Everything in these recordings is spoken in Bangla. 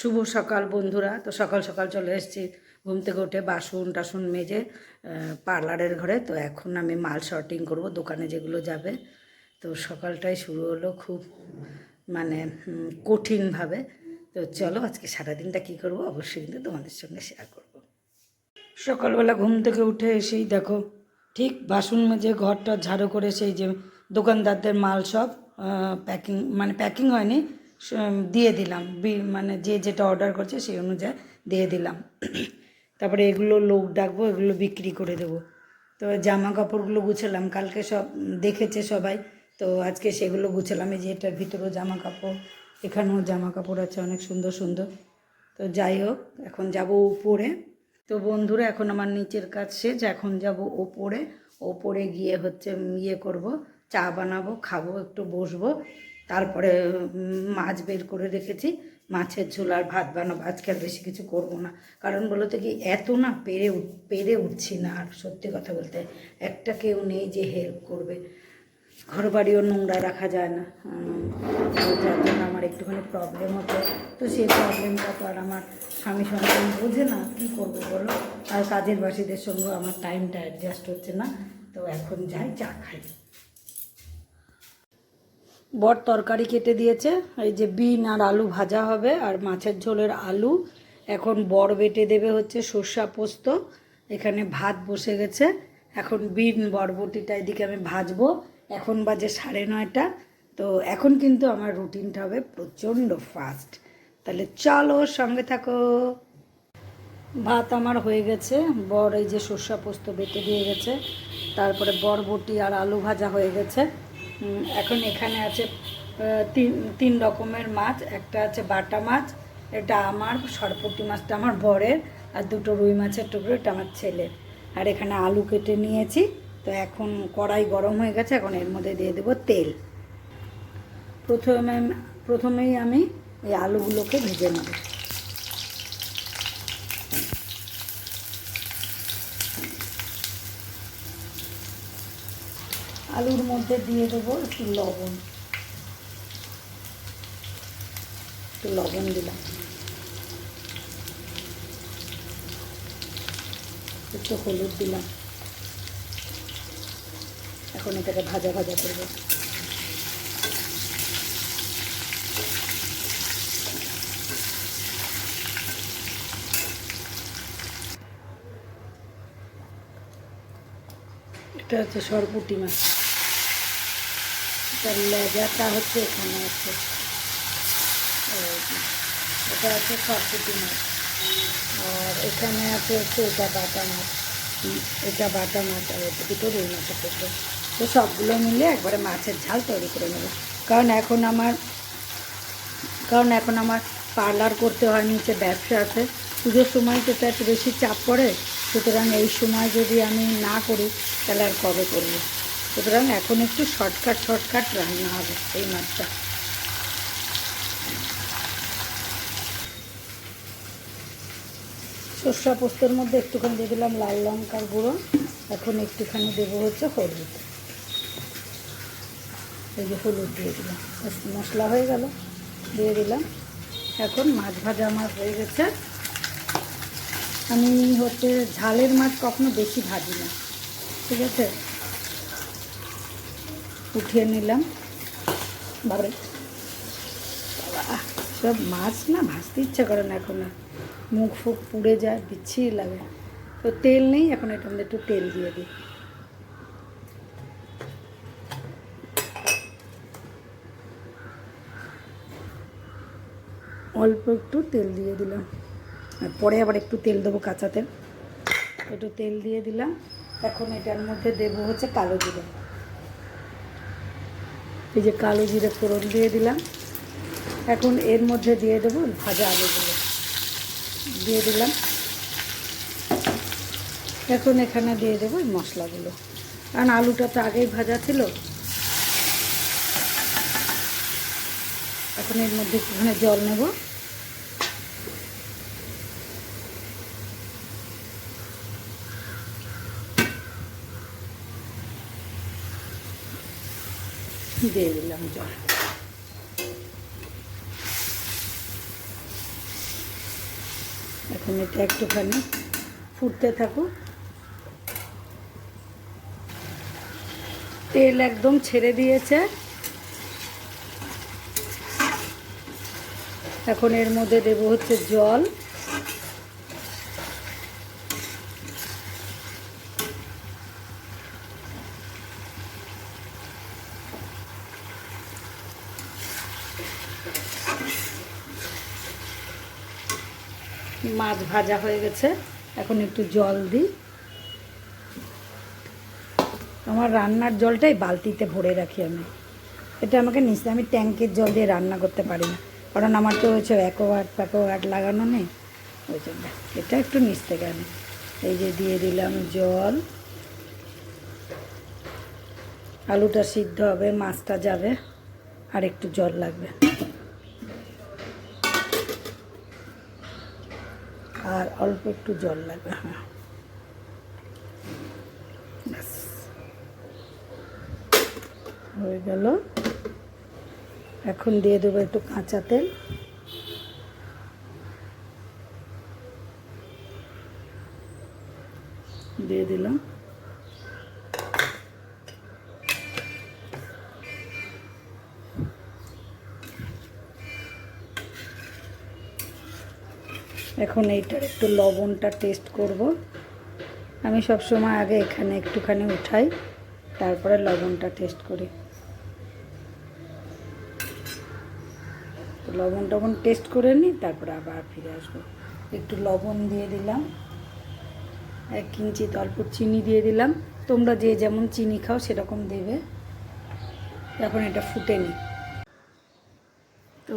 শুভ সকাল বন্ধুরা। তো সকাল সকাল চলে এসেছি ঘুম থেকে উঠে বাসন টাসন মেজে পার্লারের ঘরে। তো এখন আমি মাল শর্টিং করব, দোকানে যেগুলো যাবে। তো সকালটাই শুরু হলো খুব মানে কঠিনভাবে। তো চলো আজকে সারাদিনটা কী করব, অবশ্যই কিন্তু তোমাদের সঙ্গে শেয়ার করব। সকালবেলা ঘুম থেকে উঠে এসেই দেখো, ঠিক বাসন মেজে ঘরটা ঝাড়ু করে সেই যে দোকানদারদের মাল সব প্যাকিং মানে প্যাকিং হয়নি দিয়ে দিলাম। মানে যে যেটা অর্ডার করছে সেই অনুযায়ী দিয়ে দিলাম। তারপরে এগুলো লোক ডাকবো, এগুলো বিক্রি করে দেবো। তো জামা কাপড়গুলো গুছালাম। কালকে সব দেখেছে সবাই। তো আজকে সেগুলো গুছালাম। এই যে এটার ভিতরেও জামা কাপড় এখানেও জামা কাপড় আছে, অনেক সুন্দর সুন্দর। তো যাই হোক, এখন যাব উপরে। তো বন্ধুরা, এখন আমার নিচের কাজ শেষ। এখন যাব ওপরে। ওপরে গিয়ে হচ্ছে ইয়ে করব, চা বানাবো, খাব, একটু বসবো। তারপরে মাছ বের করে রেখেছি। মাছের ঝোল আর ভাত বানাবো। আজকে আর বেশি কিছু করব না। কারণ বলো তো কি, এত না পেরে পেরে উঠছি না। আর সত্যি কথা বলতে, একটা কেউ নেই যে হেল্প করবে। ঘর বাড়িও নোংরা রাখা যায় না। যার জন্য আমার একটুখানি প্রবলেম হতো। তো সেই প্রবলেমটা তো আর আমার স্বামী সন্তান বোঝে না, কী করব বলো? আর কাজের বাসীদের সঙ্গেও আমার টাইমটা অ্যাডজাস্ট হচ্ছে না। তো এখন যাই, চা খাই। বর তরকারি কেটে দিয়েছে। এই যে বিন আর আলু ভাজা হবে আর মাছের ঝোলের আলু। এখন বর বেটে দেবে হচ্ছে সর্ষা পোস্ত। এখানে ভাত বসে গেছে। এখন বিন বরবটিটা এদিকে আমি ভাজবো। এখন বাজে সাড়ে নয়টা। তো এখন কিন্তু আমার রুটিনটা হবে প্রচণ্ড ফাস্ট। তাহলে চলো সঙ্গে থাকো। ভাত আমার হয়ে গেছে। বর এই যে সর্ষা পোস্ত বেটে দিয়ে গেছে। তারপরে বরবটি আর আলু ভাজা হয়ে গেছে। এখন এখানে আছে তিন তিন রকমের মাছ। একটা আছে বাটা মাছ, এটা আমার সরপটি মাছটা আমার বরের, আর দুটো রুই মাছের টুকরো, এটা আমার ছেলের। আর এখানে আলু কেটে নিয়েছি, তো এখন কড়াই গরম হয়ে গেছে, এখন এর মধ্যে দিয়ে দেবো তেল। প্রথমে, প্রথমেই আমি এই আলুগুলোকে ভেজে নেব। আলুর মধ্যে দিয়ে দেবো একটু লবণ। একটু লবণ দিলাম। একটু হলুদ দিলাম। এখন এটাকে ভাজা ভাজা করব। এটা হচ্ছে সরপুটি মাছ। এটার লেজাটা হচ্ছে এখানে আছে। এটা হচ্ছে সরপুটি মাছ আর এখানে আছে হচ্ছে এটা বাটা মাছ। এটা বাটা মাছ আর দুটো রুই মাছের টুকরো তো। সবগুলো মিলে একবারে মাছের ঝাল তৈরি করে নেব। কারণ এখন আমার, কারণ এখন আমার পার্লার করতে হয় নিচে ব্যবসা আছে। পুজোর সময় তো একটু বেশি চাপ পড়ে, সুতরাং এই সময় যদি আমি না করি, তাহলে আর কবে করব? সুতরাং এখন একটু শর্টকাট শর্টকাট রান্না হবে এই মাছটা। সর্ষা পোস্তর মধ্যে একটুখানি দিয়ে দিলাম লাল লঙ্কার গুঁড়ো। এখন একটুখানি দেবো হচ্ছে হলুদ। এই যে হলুদ দিয়ে দিলাম। মশলা হয়ে গেল, দিয়ে দিলাম। এখন মাছ ভাজা আমার হয়ে গেছে। আমি হচ্ছে ঝালের মাছ কখনো বেশি ভাজি না। ঠিক আছে? উঠিয়ে নিলাম। বাবারে বাবা, সব মাছ না? ভাজতে ইচ্ছা করে না এখন। আর। মুখ ফুক পুড়ে যায় বিচ্ছিরি লাগে। তো তেল নেই এখন এটার মধ্যে একটু তেল দিয়ে দিই। অল্প একটু তেল দিয়ে দিলাম। আর পরে আবার একটু তেল দেবো কাঁচা তেল। একটু তেল দিয়ে দিলাম। এখন এটার মধ্যে দেবো হচ্ছে কালো জিরে। এই যে কালো জিরে ফোড়ন দিয়ে দিলাম। এখন এর মধ্যে দিয়ে দেবো ভাজা আলুগুলো। দিয়ে দিলাম। এখন এখানে দিয়ে দেবো মশলাগুলো। কারণ আলুটা তো আগেই ভাজা ছিল। এখন এর মধ্যে একটুখানি জল নেব। দিয়ে দিলাম জল এখন এটা একটুখানি ফুটতে থাকুক। তেল একদম ছেড়ে দিয়েছে। এখন এর মধ্যে দেবো হচ্ছে জল। মাছ ভাজা হয়ে গেছে। এখন একটু জল দিই। আমার রান্নার জলটাই বালতিতে ভরে রাখি আমি। এটা আমাকে নিচে আমি ট্যাঙ্কের জল দিয়ে রান্না করতে পারি না। কারণ আমার তো হচ্ছে অ্যাকোয়ার্ড ফ্যাকোয়ার্ড লাগানো নেই। ওই জন্য এটা একটু নিচ থেকে আমি এই যে দিয়ে দিলাম জল। আলুটা সিদ্ধ হবে, মাছটা যাবে, আর একটু জল লাগবে। আর অল্প একটু জল লাগবে হ্যাঁ। হয়ে গেল। এখন দিয়ে দেবো একটু কাঁচা তেল। দিয়ে দিলাম। এখন এইটার একটু লবণটা টেস্ট করব। আমি সব সময় আগে এখানে একটুখানি উঠাই, তারপরে লবণটা টেস্ট করি। লবণ টবণ টেস্ট করে নিই, তারপরে আবার ফিরে আসব। একটু লবণ দিয়ে দিলাম, এক কিঞ্চিত অল্প চিনি দিয়ে দিলাম। তোমরা যে যেমন চিনি খাও সেরকম দেবে। এখন এটা ফুটে নিই। তো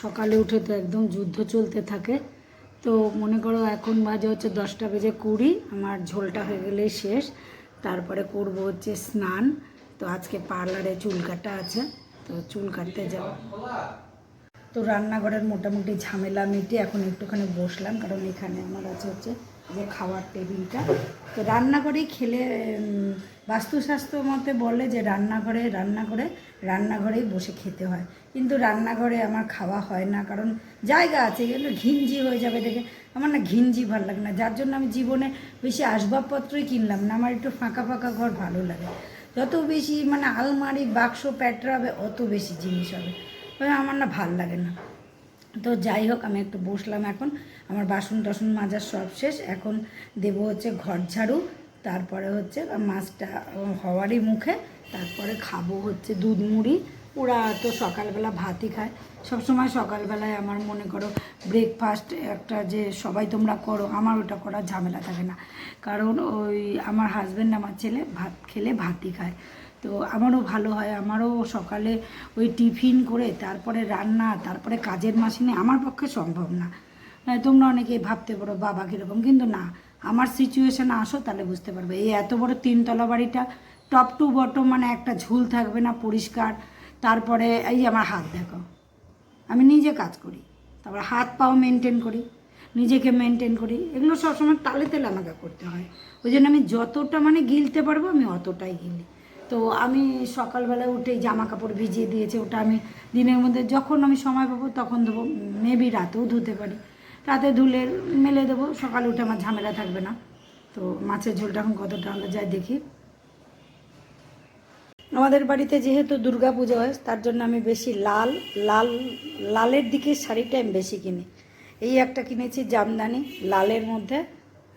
সকালে উঠে তো একদম যুদ্ধ চলতে থাকে। তো মনে করো এখন বাজে হচ্ছে দশটা বেজে কুড়ি, আমার ঝোলটা হয়ে গেলেই শেষ। তারপরে করব হচ্ছে স্নান। তো আজকে পার্লারে চুল কাটা আছে, তো চুল কাটতে যাব। তো রান্নাঘরের মোটামুটি ঝামেলা মিটে এখন একটুখানি বসলাম, কারণ এখানে আমার আছে হচ্ছে যে খাওয়ার টেবিলটা। তো রান্না রান্নাঘরেই খেলে বাস্তুশাস্ত্র মতে বলে যে রান্নাঘরে রান্না করে রান্নাঘরেই বসে খেতে হয়। কিন্তু রান্নাঘরে আমার খাওয়া হয় না, কারণ জায়গা আছে, এগুলো ঘিঞ্জি হয়ে যাবে দেখে। আমার না ঘিঞ্জি ভালো লাগে না, যার জন্য আমি জীবনে বেশি আসবাবপত্রই কিনলাম না, আমার একটু ফাঁকা ফাঁকা ঘর ভালো লাগে। যত বেশি মানে আলমারি, বাক্স, প্যাটরা হবে, অত বেশি জিনিস হবে। আমার না ভালো লাগে না। তো যাই হোক, আমি একটু বসলাম এখন। আমার বাসন টাসন মাজার সব শেষ। এখন দেব হচ্ছে ঘর ঝাড়ু, তারপরে হচ্ছে মাছটা হওয়ারই মুখে। তারপরে খাব হচ্ছে দুধ মুড়ি। ওরা তো সকালবেলা ভাতই খায়। সবসময় সকালবেলায় আমার মনে করো ব্রেকফাস্ট একটা যে সবাই তোমরা করো, আমার ওটা করার ঝামেলা থাকে না। কারণ ওই আমার হাজব্যান্ড আমার ছেলে ভাত খেলে ভাতই খায়। তো আমারও ভালো হয়। আমারও সকালে ওই টিফিন করে, তারপরে রান্না, তারপরে কাজের মাসিনে আমার পক্ষে সম্ভব না। তোমরা অনেকে ভাবতে পারো, বাবা কীরকম? কিন্তু না, আমার সিচুয়েশানে আসো, তাহলে বুঝতে পারবে। এই এত বড় তিনতলা বাড়িটা টপ টু বটম মানে একটা ঝুল থাকবে না, পরিষ্কার। তারপরে এই আমার হাত দেখো, আমি নিজে কাজ করি, তারপর হাত পাও মেনটেন করি, নিজেকে মেনটেন করি। এগুলো সবসময় তালে তেলে আমাকে করতে হয়। ওই জন্য আমি যতটা মানে গিলতে পারব, আমি অতটাই গিলি। তো আমি সকালবেলা উঠে জামা কাপড় ভিজিয়ে দিয়েছে, ওটা আমি দিনের মধ্যে যখন আমি সময় পাবো, তখন দেবো মেবি রাতেও ধুতে পারি। রাতে ধুলে মেলে দেবো, সকালে উঠে আমার ঝামেলা থাকবে না। তো মাছের ঝোলটা এখন কতটা, আমরা যাই দেখি। আমাদের বাড়িতে যেহেতু দুর্গা পুজো হয়, তার জন্য আমি বেশি লাল লাল, লালের দিকে শাড়িটা আমি বেশি কিনি। এই একটা কিনেছি জামদানি, লালের মধ্যে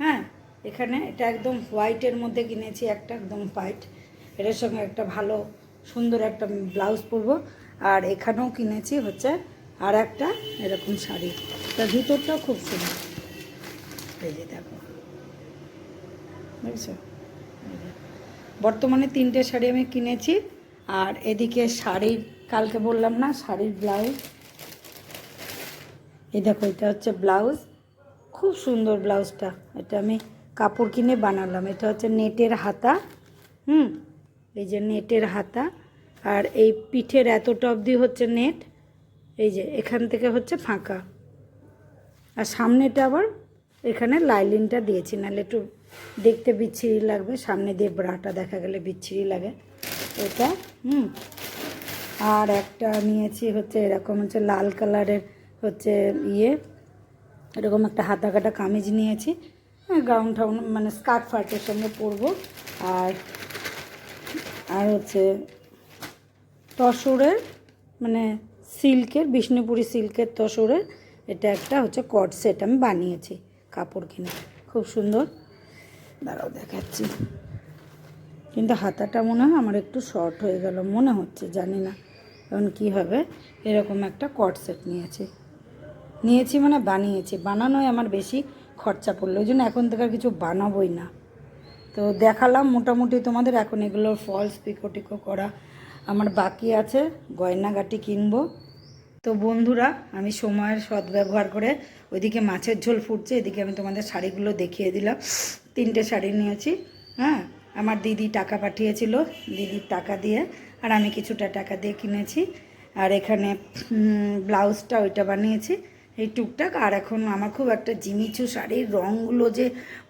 হ্যাঁ এখানে এটা একদম হোয়াইটের মধ্যে কিনেছি, একটা একদম হোয়াইট। এটার সঙ্গে একটা ভালো, সুন্দর একটা ব্লাউজ পরবো। আর এখানেও কিনেছি হচ্ছে আর একটা এরকম শাড়ি। তার ভিতরটাও খুব সুন্দর। এই যে দেখো। বুঝছ? বর্তমানে তিনটে শাড়ি আমি কিনেছি, আর এদিকে শাড়ির কালকে বললাম না, শাড়ির ব্লাউজ। এই দেখো, এটা হচ্ছে ব্লাউজ। খুব সুন্দর ব্লাউজটা। এটা আমি কাপড় কিনে বানালাম। এটা হচ্ছে নেটের হাতা, হুম? এই যে নেটের হাতা। আর এই পিঠের এতটা অবধি হচ্ছে নেট। এই যে, এখান থেকে হচ্ছে ফাঁকা। আর সামনেটা আবার এখানে লাইলিনটা দিয়েছি, নাহলে একটু দেখতে বিচ্ছিরি লাগবে। সামনে দিয়ে ব্রাটা দেখা গেলে বিচ্ছিরি লাগে। এটা, হুম। আর একটা নিয়েছি হচ্ছে এরকম হচ্ছে লাল কালারের হচ্ছে ইয়ে এরকম একটা হাতা কাটা কামিজ নিয়েছি। হ্যাঁ গাউন টাউন মানে স্কার্ট ফার্টের সঙ্গে পরবো। আর আর হচ্ছে তসরের মানে সিল্কের, বিষ্ণুপুরি সিল্কের তসরের এটা একটা হচ্ছে কট সেট আমি বানিয়েছি কাপড় কিনে। খুব সুন্দর। দাঁড়াও দেখাচ্ছি। কিন্তু হাতাটা মনে হয় আমার একটু শর্ট হয়ে গেল, মনে হচ্ছে, জানি না। কারণ কী হবে? এরকম একটা কট সেট নিয়েছি। নিয়েছি মানে বানিয়েছি। বানানোয় আমার বেশি খরচা পড়ল। ওই জন্য এখন থেকে আর কিছু বানাবোই না। তো দেখালাম মোটামুটি তোমাদের। এখন এগুলোর ফলস পিকো টিকো করা আমার বাকি আছে। গয়নাগাটি কিনবো। তো বন্ধুরা, আমি সময়ের সদ্ব্যবহার করে ওইদিকে মাছের ঝোল ফুটছে, এদিকে আমি তোমাদের শাড়িগুলো দেখিয়ে দিলাম। তিনটে শাড়ি নিয়েছি হ্যাঁ? আমার দিদি টাকা পাঠিয়েছিল, দিদির টাকা দিয়ে, আর আমি কিছুটা টাকা দিয়ে কিনেছি। আর এখানে ব্লাউজটা ওইটা বানিয়েছি, এই টুকটাক। আর এখন আমার খুব একটা জিমিচু শাড়ির রঙগুলো যে,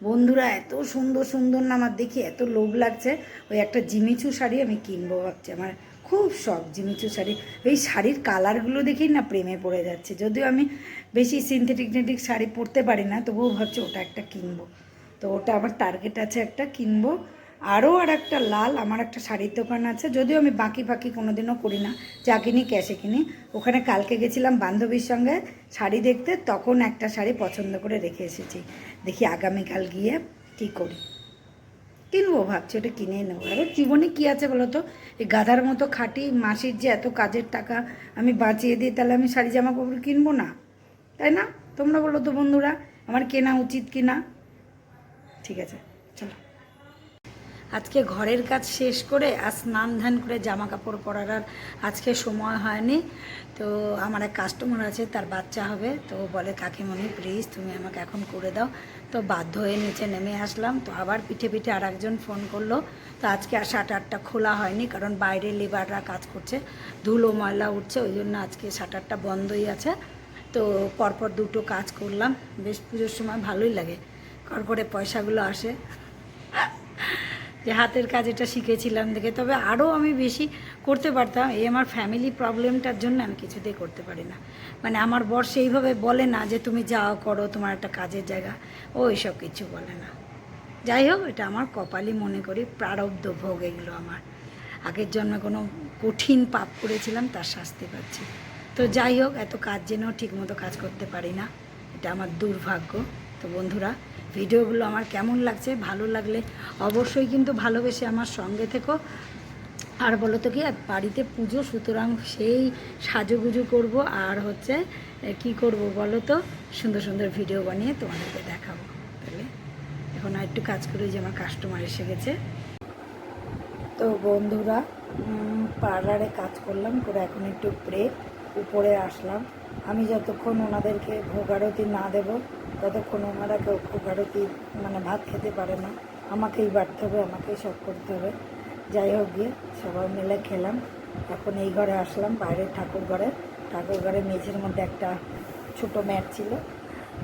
বন্ধুরা, এত সুন্দর সুন্দর না, আমার দেখি এত লোভ লাগছে। ওই একটা জিমিচু শাড়ি আমি কিনবো ভাবছি, আমার খুব শখ, জিমিচু শাড়ি। এই শাড়ির কালারগুলো দেখেই না প্রেমে পড়ে যাচ্ছে। যদিও আমি বেশি সিনথেটিক টেটিক শাড়ি পরতে পারি না, তবুও ভাবছি ওটা একটা কিনবো। তো ওটা আমার টার্গেট আছে একটা কিনবো। আরও আর একটা লাল, আমার একটা শাড়ির দোকান আছে। যদিও আমি বাকি ফাঁকি কোনোদিনও করি না, যা কিনি, ক্যাশে কিনি। ওখানে কালকে গেছিলাম বান্ধবীর সঙ্গে শাড়ি দেখতে, তখন একটা শাড়ি পছন্দ করে রেখে এসেছি। দেখি আগামীকাল গিয়ে কী করি। কিনবো ভাবছি ওটা কিনেই নেব আরে জীবনে কী আছে বলো তো? এই গাধার মতো খাটি মাসির যে এত কাজের টাকা আমি বাঁচিয়ে দিই তাহলে আমি শাড়ি জামা কাপড় কিনবো না? তাই না? তোমরা বলো তো বন্ধুরা, আমার কেনা উচিত কি না ঠিক আছে, চলো। আজকে ঘরের কাজ শেষ করে আর স্নান ধান করে জামা কাপড় পরার আর আজকে সময় হয়নি। তো আমার এক কাস্টমার আছে, তার বাচ্চা হবে। তো বলে, কাকিমণি প্লিজ তুমি আমাকে এখন করে দাও। তো বাধ্য হয়ে নিচে নেমে আসলাম। তো আবার পিঠে পিঠে আর একজন ফোন করল। তো আজকে আর শাটারটা খোলা হয়নি কারণ বাইরে লেবাররা কাজ করছে, ধুলো, ময়লা উঠছে, ওই জন্য আজকে শাটারটা বন্ধই আছে। তো পরপর দুটো কাজ করলাম। বেশ পুজোর সময় ভালোই লাগে। কর পয়সাগুলো আসে। যে হাতের কাজ এটা শিখেছিলাম দেখে। তবে আরও আমি বেশি করতে পারতাম। এই আমার ফ্যামিলি প্রবলেমটার জন্য আমি কিছুতেই করতে পারি না। মানে আমার বর সেইভাবে বলে না যে তুমি যাও, করো, তোমার একটা কাজের জায়গা। ও এইসব কিছু বলে না। যাই হোক, এটা আমার কপালই মনে করি প্রারব্ধ ভোগ এগুলো আমার। আগের জন্মে কোনো কঠিন পাপ করেছিলাম, তার শাস্তি পাচ্ছি। তো যাই হোক, এত কাজ জেনেও ঠিকমতো কাজ করতে পারি না। এটা আমার দুর্ভাগ্য। তো বন্ধুরা ভিডিওগুলো আমার কেমন লাগছে, ভালো লাগলে অবশ্যই কিন্তু ভালোবেসে আমার সঙ্গে থেকো। আর বলো তো কি বাড়িতে পুজো, সুতরাং সেই সাজুগুজু করব, আর হচ্ছে কি করব বলো তো? সুন্দর সুন্দর ভিডিও বানিয়ে তোমাদেরকে দেখাবো। তাহলে এখন আর একটু কাজ করি, যে আমার কাস্টমার এসে গেছে। তো বন্ধুরা পার্লারে কাজ করলাম, করে এখন একটু ব্রেক উপরে আসলাম। আমি যতক্ষণ ওনাদেরকে ভোগারতি না দেব, ততক্ষণ ওনারা কেউ ভোগারতি মানে ভাত খেতে পারে না। আমাকেই বাড়তে হবে, আমাকেই সব করতে হবে। যাই হোক গিয়ে সবাই মিলে খেলাম। এখন এই ঘরে আসলাম বাইরের ঠাকুর ঘরে। ঠাকুর ঘরে মেঝের মধ্যে একটা ছোট ম্যাট ছিল।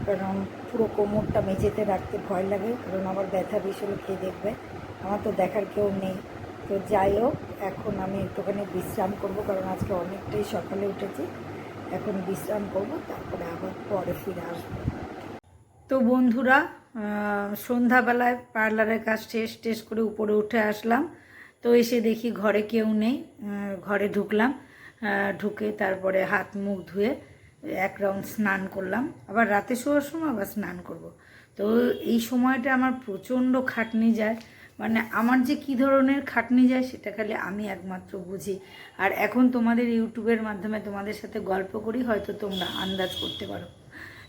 কারণ পুরো কোমরটা মেঝেতে রাখতে ভয় লাগে, কারণ আমার ব্যথা ভীষণ খেয়ে দেখবে? আমার তো দেখার কেউ নেই। তো যাই হোক, এখন আমি একটুখানি বিশ্রাম করব, কারণ আজকে অনেকটাই সকালে উঠেছি। এখন বিশ্রাম করব, তারপরে আবার পরে ফিরে আসব। তো বন্ধুরা সন্ধ্যাবেলায় পার্লারের কাজ শেষ, টেস করে উপরে উঠে আসলাম। তো এসে দেখি ঘরে কেউ নেই ঘরে ঢুকলাম ঢুকে তারপরে হাত মুখ ধুয়ে এক রাউন্ড স্নান করলাম। আবার রাতে শোয়ার সময় আবার স্নান করব। তো এই সময়টা আমার প্রচণ্ড খাটনি যায়। মানে আমার যে কী ধরনের খাটনি যায় সেটা খালি আমি একমাত্র বুঝি। আর এখন তোমাদের ইউটিউবের মাধ্যমে তোমাদের সাথে গল্প করি, হয়তো তোমরা আন্দাজ করতে পারো।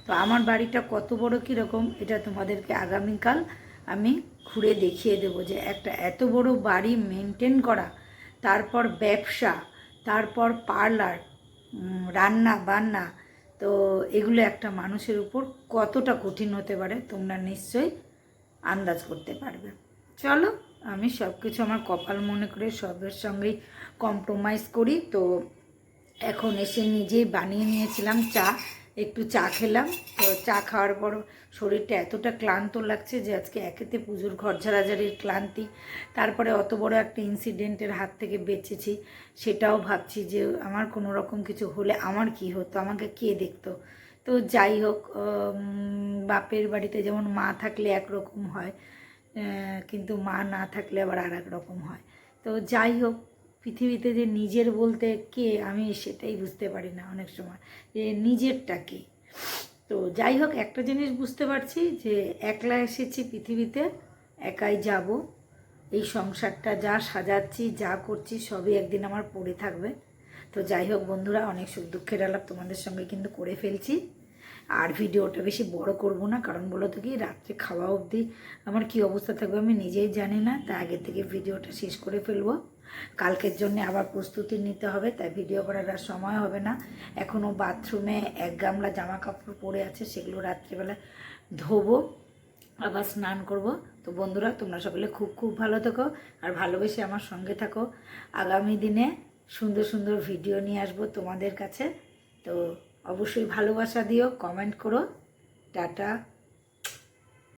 তো আমার বাড়িটা কত বড় কীরকম, এটা তোমাদেরকে আগামীকাল আমি ঘুরে দেখিয়ে দেব যে একটা এত বড় বাড়ি মেনটেন করা, তারপর ব্যবসা, তারপর পার্লার রান্না বান্না, তো এগুলো একটা মানুষের উপর কতটা কঠিন হতে পারে তোমরা নিশ্চয়ই আন্দাজ করতে পারবে। চলো, আমি সব কিছু আমার কপাল মনে করে সবের সঙ্গেই কম্প্রোমাইজ করি। তো এখন এসে নিজেই বানিয়ে নিয়েছিলাম চা, একটু চা খেলাম। তো চা খাওয়ার পর শরীরটা এতটা ক্লান্ত লাগছে যে আজকে একেতে পুজোর ঘর ঝাড়াঝাড়ির ক্লান্তি। তারপরে অত বড় একটা ইনসিডেন্টের হাত থেকে বেঁচেছি, সেটাও ভাবছি যে আমার কোনো রকম কিছু হলে আমার কি হতো, আমাকে কে দেখতো। তো যাই হোক বাপের বাড়িতে যেমন মা থাকলে একরকম হয়। কিন্তু মা না থাকলে আবার আর এক রকম হয়। তো যাই হোক, পৃথিবীতে যে নিজের বলতে কে, আমি সেটাই বুঝতে পারি না অনেক সময়। যে নিজেরটা কে? তো যাই হোক, একটা জিনিস বুঝতে পারছি যে একলা এসেছি পৃথিবীতে, একাই যাব। এই সংসারটা যা সাজাচ্ছি, যা করছি, সবই একদিন আমার পড়ে থাকবে। তো যাই হোক, বন্ধুরা, অনেক সুখ দুঃখের আলাপ তোমাদের সঙ্গে কিন্তু করে ফেলছি। আর ভিডিওটা বেশি বড় করব না, কারণ বলো তো কি, রাত্রে খাওয়া অবধি আমার কি অবস্থা থাকবে আমি নিজেই জানি না, তাই আগে থেকে ভিডিওটা শেষ করে ফেলব। কালকের জন্য আবার প্রস্তুতি নিতে হবে, তাই ভিডিও করার আর সময় হবে না। এখনও বাথরুমে এক গামলা জামা কাপড় পরে আছে, সেগুলো রাত্রিবেলা ধোবো, আবার স্নান করব। তো বন্ধুরা, তোমরা সকলে খুব খুব ভালো থেকো আর ভালোবেসে আমার সঙ্গে থাকো। আগামী দিনে সুন্দর সুন্দর ভিডিও নিয়ে আসব তোমাদের কাছে। তো অবশ্যই ভালোবাসা দিও কমেন্ট করো টাটা।